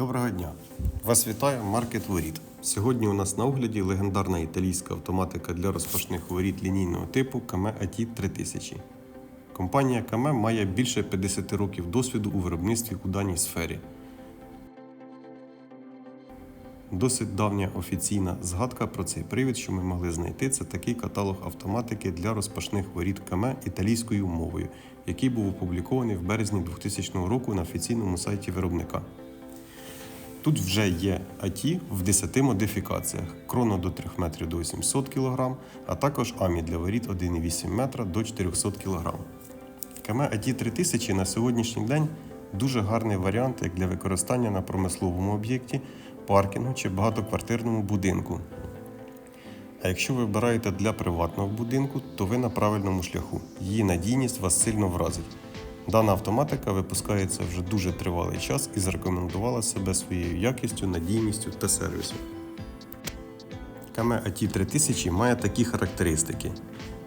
Доброго дня! Вас вітає маркет воріт. Сьогодні у нас на огляді легендарна італійська автоматика для розпашних воріт лінійного типу Kame AT 3000. Компанія Kame має більше 50 років досвіду у виробництві у даній сфері. Досить давня офіційна згадка про цей привід, що ми могли знайти, це такий каталог автоматики для розпашних воріт КМ італійською мовою, який був опублікований в березні 2000 року на офіційному сайті виробника. Тут вже є АТі в 10 модифікаціях: кроно до 3 метрів до 800 кг, а також АМІ для воріт 1,8 метра до 400 кг. КМ АТі 3000 на сьогоднішній день дуже гарний варіант як для використання на промисловому об'єкті, паркінгу чи багатоквартирному будинку. А якщо ви обираєте для приватного будинку, то ви на правильному шляху. Її надійність вас сильно вразить. Дана автоматика випускається вже дуже тривалий час і зарекомендувала себе своєю якістю, надійністю та сервісом. Kame AT 3000 має такі характеристики.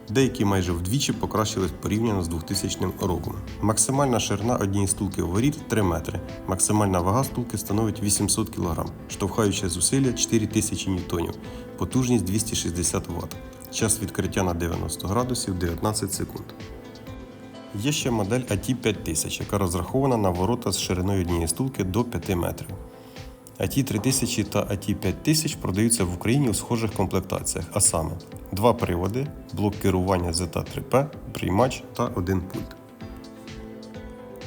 Деякі майже вдвічі покращились порівняно з 2000 роком. Максимальна ширина однієї стулки воріт 3 метри, максимальна вага стулки становить 800 кг, штовхаюче зусилля 4000 Н, потужність 260 Вт, час відкриття на 90 градусів 19 секунд. Є ще модель AT 5000, яка розрахована на ворота з шириною однієї стулки до 5 метрів. AT 3000 та AT 5000 продаються в Україні у схожих комплектаціях, а саме два приводи, блок керування ZA3P, приймач та один пульт.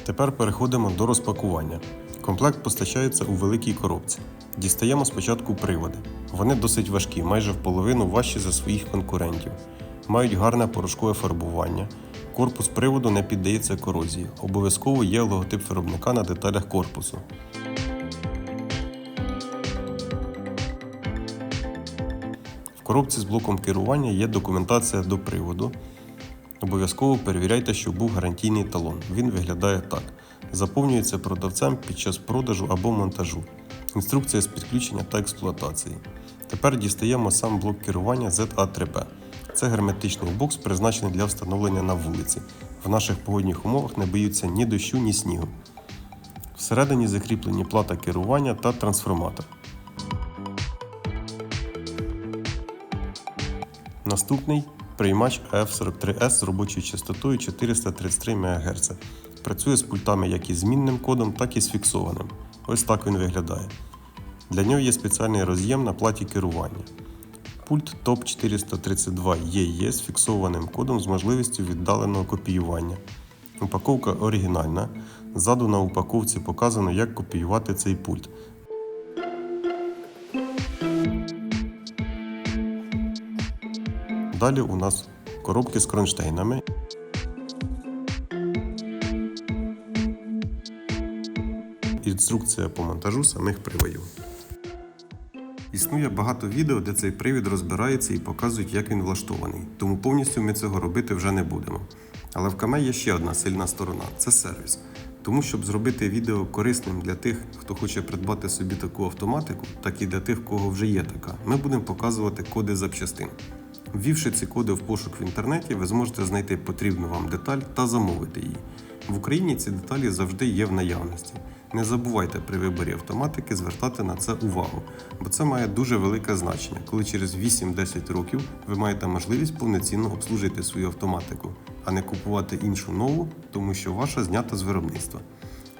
Тепер переходимо до розпакування. Комплект постачається у великій коробці. Дістаємо спочатку приводи. Вони досить важкі, майже в половину важчі за своїх конкурентів. Мають гарне порошкове фарбування. Корпус приводу не піддається корозії. Обов'язково є логотип виробника на деталях корпусу. В коробці з блоком керування є документація до приводу. Обов'язково перевіряйте, що був гарантійний талон. Він виглядає так: заповнюється продавцем під час продажу або монтажу. Інструкція з підключення та експлуатації. Тепер дістаємо сам блок керування ZA3P. Це герметичний бокс, призначений для встановлення на вулиці. В наших погодних умовах не боються ні дощу, ні снігу. Всередині закріплені плата керування та трансформатор. Наступний приймач AF43S з робочою частотою 433 МГц. Працює з пультами як із змінним кодом, так і з фіксованим. Ось так він виглядає. Для нього є спеціальний роз'єм на платі керування. Пульт TOP 432 EE з фіксованим кодом з можливістю віддаленого копіювання. Упаковка оригінальна. Ззаду на упаковці показано, як копіювати цей пульт. Далі у нас коробки з кронштейнами. Інструкція по монтажу самих приводів. Існує багато відео, де цей привід розбирається і показують, як він влаштований, тому повністю ми цього робити вже не будемо. Але в Каме є ще одна сильна сторона це сервіс. Тому, щоб зробити відео корисним для тих, хто хоче придбати собі таку автоматику, так і для тих, кого вже є така, ми будемо показувати коди запчастин. Ввівши ці коди в пошук в інтернеті, ви зможете знайти потрібну вам деталь та замовити її. В Україні ці деталі завжди є в наявності. Не забувайте при виборі автоматики звертати на це увагу, бо це має дуже велике значення, коли через 8-10 років ви маєте можливість повноцінно обслужити свою автоматику, а не купувати іншу нову, тому що ваша знята з виробництва.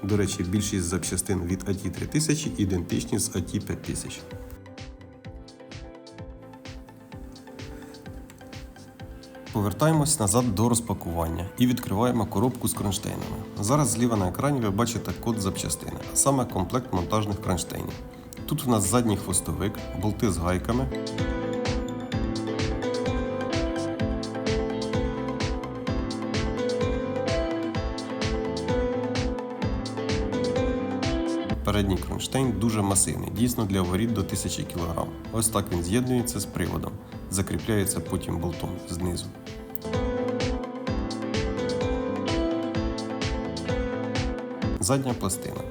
До речі, більшість запчастин від AT3000 ідентичні з AT5000. Повертаємось назад до розпакування і відкриваємо коробку з кронштейнами. Зараз зліва на екрані ви бачите код запчастини, а саме комплект монтажних кронштейнів. Тут у нас задній хвостовик, болти з гайками. Передній кронштейн дуже масивний, дійсно для воріт до 1000 кг. Ось так він з'єднується з приводом, закріпляється потім болтом знизу. Задня пластина.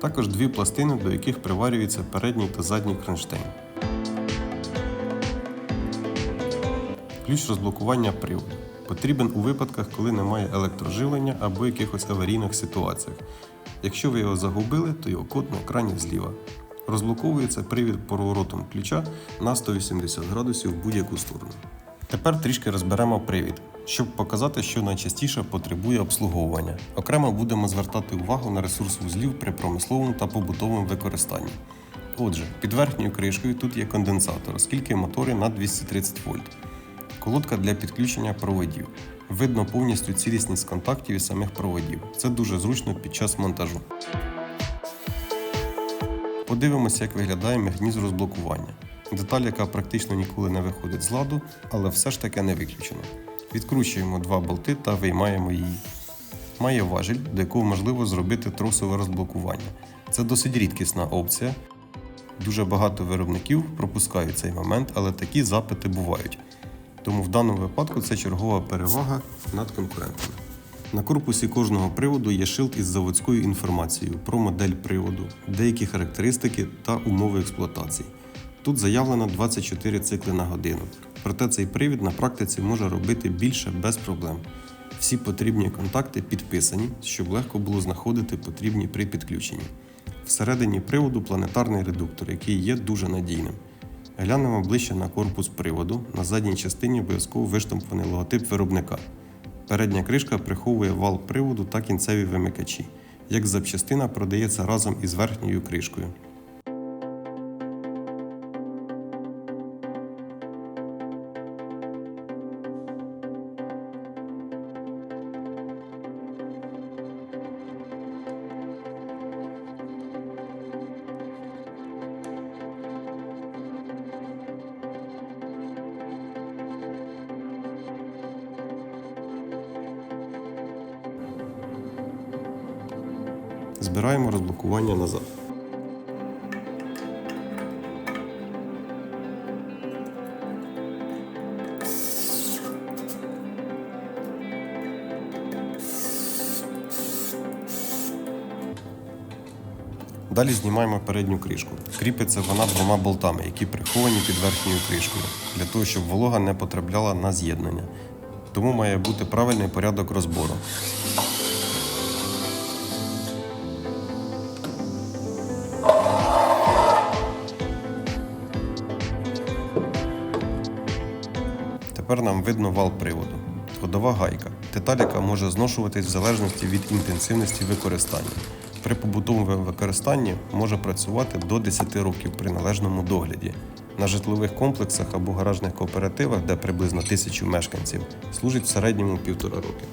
Також дві пластини, до яких приварюється передній та задній кронштейн. Ключ розблокування приводу. Потрібен у випадках, коли немає електроживлення або якихось аварійних ситуаціях. Якщо ви його загубили, то його код на екрані зліва. Розблоковується привід поворотом ключа на 180 градусів в будь-яку сторону. Тепер трішки розберемо привід, щоб показати, що найчастіше потребує обслуговування. Окремо будемо звертати увагу на ресурс вузлів при промисловому та побутовому використанні. Отже, під верхньою кришкою тут є конденсатор, оскільки мотори на 230 вольт. Колодка для підключення проводів. Видно повністю цілісність контактів і самих проводів. Це дуже зручно під час монтажу. Подивимося, як виглядає механізм розблокування. Деталь, яка практично ніколи не виходить з ладу, але все ж таки не виключено. Відкручуємо два болти та виймаємо її. Має важіль, до якого можливо зробити тросове розблокування. Це досить рідкісна опція. Дуже багато виробників пропускають цей момент, але такі запити бувають. Тому в даному випадку це чергова перевага над конкурентами. На корпусі кожного приводу є шилд із заводською інформацією про модель приводу, деякі характеристики та умови експлуатації. Тут заявлено 24 цикли на годину, проте цей привід на практиці може робити більше без проблем. Всі потрібні контакти підписані, щоб легко було знаходити потрібні при підключенні. Всередині приводу планетарний редуктор, який є дуже надійним. Глянемо ближче на корпус приводу. На задній частині обов'язково виштампований логотип виробника. Передня кришка приховує вал приводу та кінцеві вимикачі. Як запчастина продається разом із верхньою кришкою. Збираємо розблокування назад. Далі знімаємо передню кришку. Кріпиться вона двома болтами, які приховані під верхньою кришкою, для того, щоб волога не потрапляла на з'єднання. Тому має бути правильний порядок розбору. Тепер нам видно вал приводу. Ходова гайка. Деталь, може зношуватись в залежності від інтенсивності використання. При побутовому використанні може працювати до 10 років при належному догляді. На житлових комплексах або гаражних кооперативах, де приблизно тисячу мешканців, служить в середньому півтора роки.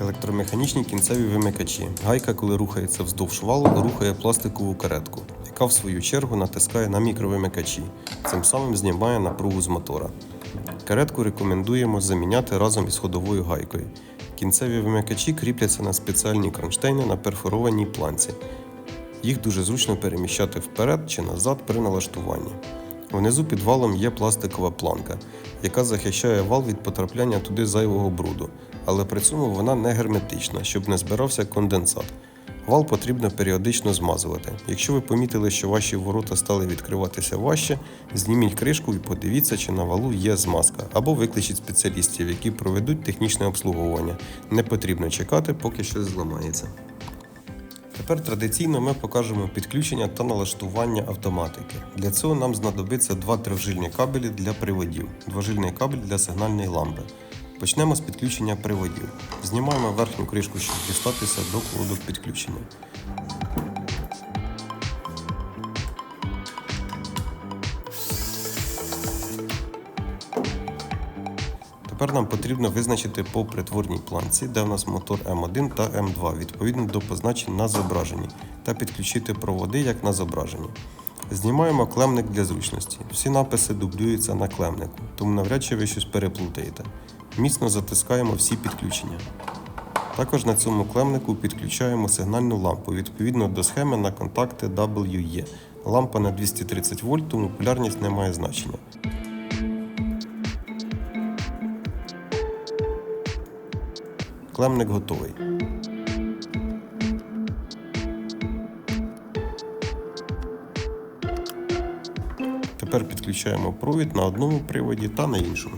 Електромеханічні кінцеві вимикачі. Гайка, коли рухається вздовж валу, рухає пластикову каретку, яка в свою чергу натискає на мікровимикачі, цим самим знімає напругу з мотора. Каретку рекомендуємо заміняти разом із ходовою гайкою. Кінцеві вимикачі кріпляться на спеціальні кронштейни на перфорованій планці. Їх дуже зручно переміщати вперед чи назад при налаштуванні. Внизу під валом є пластикова планка, яка захищає вал від потрапляння туди зайвого бруду, але при цьому вона не герметична, щоб не збирався конденсат. Вал потрібно періодично змазувати. Якщо ви помітили, що ваші ворота стали відкриватися важче, зніміть кришку і подивіться, чи на валу є змазка, або викличіть спеціалістів, які проведуть технічне обслуговування. Не потрібно чекати, поки щось зламається. Тепер традиційно ми покажемо підключення та налаштування автоматики. Для цього нам знадобиться два тривжильні кабелі для приводів, двожильний кабель для сигнальної лампи. Почнемо з підключення приводів. Знімаємо верхню кришку, щоб дістатися до колодок підключення. Тепер нам потрібно визначити по притворній планці, де в нас мотор М1 та М2 відповідно до позначень на зображенні, та підключити проводи як на зображенні. Знімаємо клемник для зручності. Всі написи дублюються на клемнику, тому навряд чи ви щось переплутаєте. Міцно затискаємо всі підключення. Також на цьому клемнику підключаємо сигнальну лампу відповідно до схеми на контакти WE. Лампа на 230 вольт, тому полярність не має значення. Клемник готовий. Тепер підключаємо провід на одному приводі та на іншому.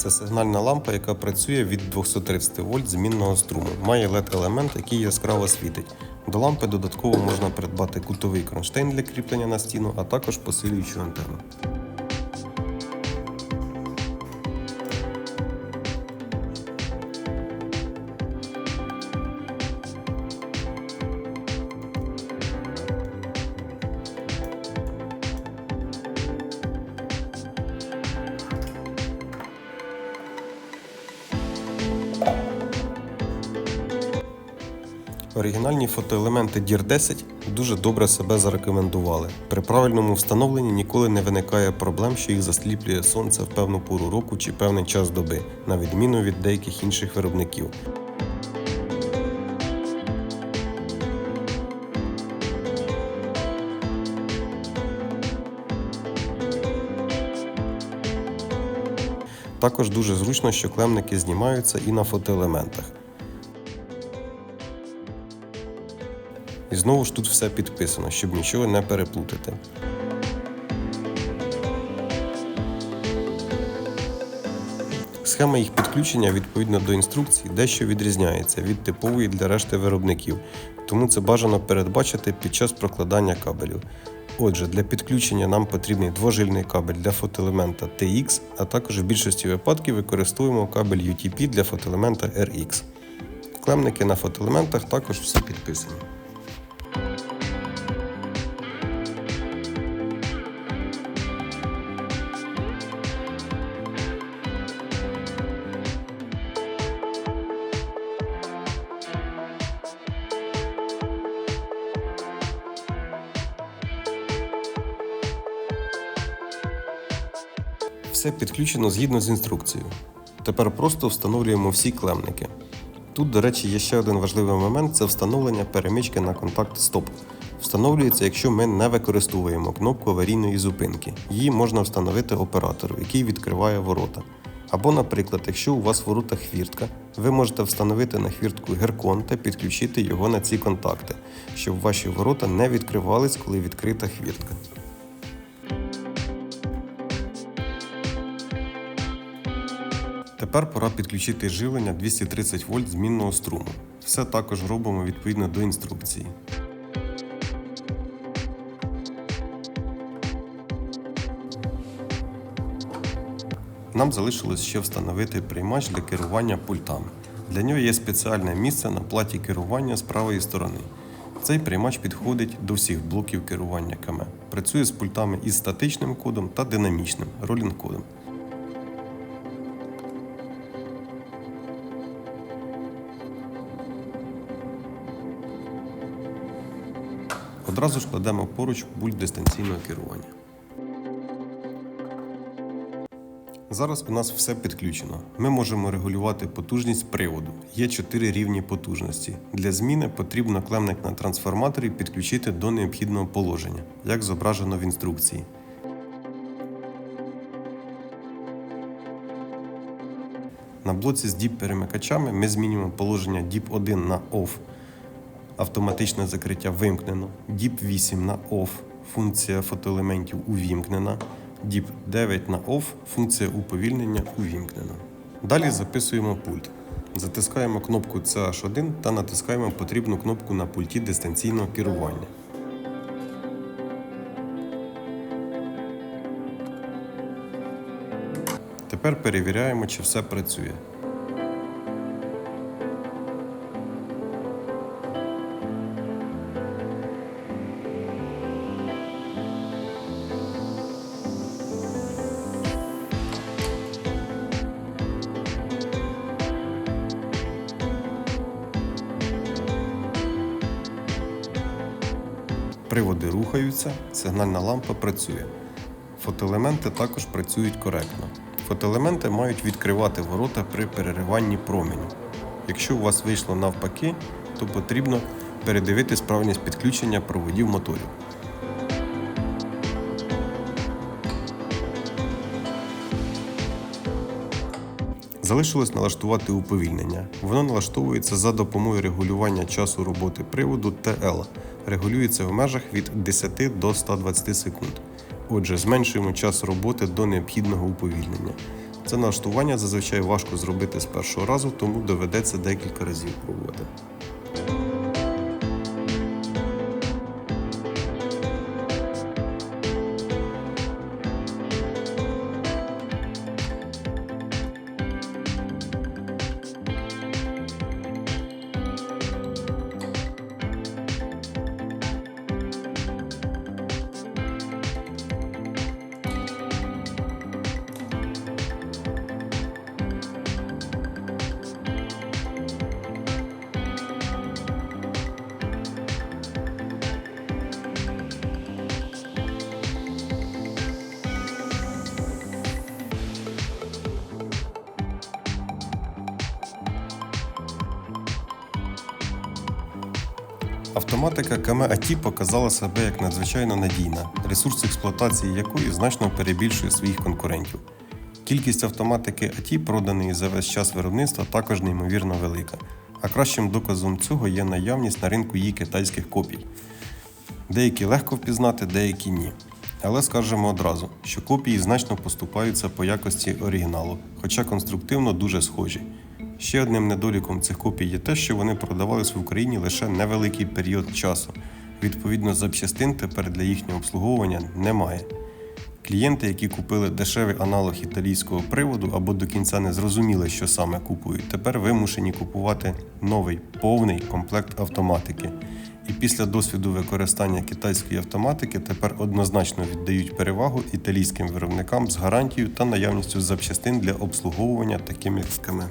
Це сигнальна лампа, яка працює від 230 вольт змінного струму. Має LED-елемент, який яскраво світить. До лампи додатково можна придбати кутовий кронштейн для кріплення на стіну, а також посилюючу антенну. Фотоелементи DIR 10 дуже добре себе зарекомендували. При правильному встановленні ніколи не виникає проблем, що їх засліплює сонце в певну пору року чи певний час доби, на відміну від деяких інших виробників. Також дуже зручно, що клемники знімаються і на фотоелементах. І знову ж тут все підписано, щоб нічого не переплутати. Схема їх підключення відповідно до інструкцій дещо відрізняється від типової для решти виробників, тому це бажано передбачити під час прокладання кабелів. Отже, для підключення нам потрібний двожильний кабель для фотоелемента TX, а також в більшості випадків використовуємо кабель UTP для фотоелемента RX. Клемники на фотоелементах також всі підписані. Все підключено згідно з інструкцією. Тепер просто встановлюємо всі клемники. Тут, до речі, є ще один важливий момент це встановлення перемички на контакт стоп. Встановлюється, якщо ми не використовуємо кнопку аварійної зупинки. Її можна встановити оператору, який відкриває ворота. Або, наприклад, якщо у вас ворота хвіртка, ви можете встановити на хвіртку геркон та підключити його на ці контакти, щоб ваші ворота не відкривались, коли відкрита хвіртка. Тепер пора підключити живлення 230 вольт змінного струму. Все також робимо відповідно до інструкції. Нам залишилось ще встановити приймач для керування пультами. Для нього є спеціальне місце на платі керування з правої сторони. Цей приймач підходить до всіх блоків керування КМ. Працює з пультами із статичним кодом та динамічним ролінг кодом. Одразу ж кладемо поруч пульт дистанційного керування. Зараз у нас все підключено. Ми можемо регулювати потужність приводу. Є 4 рівні потужності. Для зміни потрібно клемник на трансформаторі підключити до необхідного положення, як зображено в інструкції. На блоці з DIP перемикачами ми змінюємо положення DIP 1 на OFF автоматичне закриття вимкнено, DIP 8 на OFF, функція фотоелементів увімкнена, DIP 9 на OFF, функція уповільнення увімкнена. Далі записуємо пульт. Затискаємо кнопку CH1 та натискаємо потрібну кнопку на пульті дистанційного керування. Тепер перевіряємо, чи все працює. Рухаються, сигнальна лампа працює. Фотоелементи також працюють коректно. Фотоелементи мають відкривати ворота при перериванні променю. Якщо у вас вийшло навпаки, то потрібно передивити справність підключення проводів моторів. Залишилось налаштувати уповільнення. Воно налаштовується за допомогою регулювання часу роботи приводу TL. Регулюється в межах від 10 до 120 секунд. Отже, зменшуємо час роботи до необхідного уповільнення. Це налаштування зазвичай важко зробити з першого разу, тому доведеться декілька разів пробувати. Автоматика КМ показала себе як надзвичайно надійна, ресурс експлуатації якої значно перебільшує своїх конкурентів. Кількість автоматики АТІ, проданої за весь час виробництва, також неймовірно велика. А кращим доказом цього є наявність на ринку її китайських копій. Деякі легко впізнати, деякі ні. Але скажемо одразу, що копії значно поступаються по якості оригіналу, хоча конструктивно дуже схожі. Ще одним недоліком цих копій є те, що вони продавались в Україні лише невеликий період часу. Відповідно, запчастин тепер для їхнього обслуговування немає. Клієнти, які купили дешевий аналог італійського приводу або до кінця не зрозуміли, що саме купують, тепер вимушені купувати новий повний комплект автоматики. І після досвіду використання китайської автоматики тепер однозначно віддають перевагу італійським виробникам з гарантією та наявністю запчастин для обслуговування такими КМ.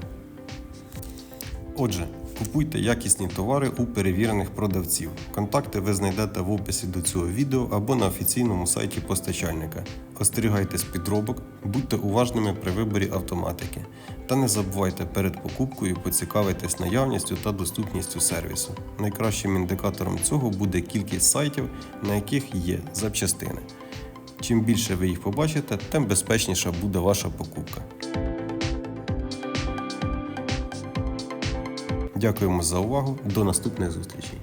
Отже, купуйте якісні товари у перевірених продавців. Контакти ви знайдете в описі до цього відео або на офіційному сайті постачальника. Остерігайтесь підробок, будьте уважними при виборі автоматики. Та не забувайте перед покупкою поцікавитись наявністю та доступністю сервісу. Найкращим індикатором цього буде кількість сайтів, на яких є запчастини. Чим більше ви їх побачите, тим безпечніша буде ваша покупка. Дякуємо за увагу. До наступних зустрічей.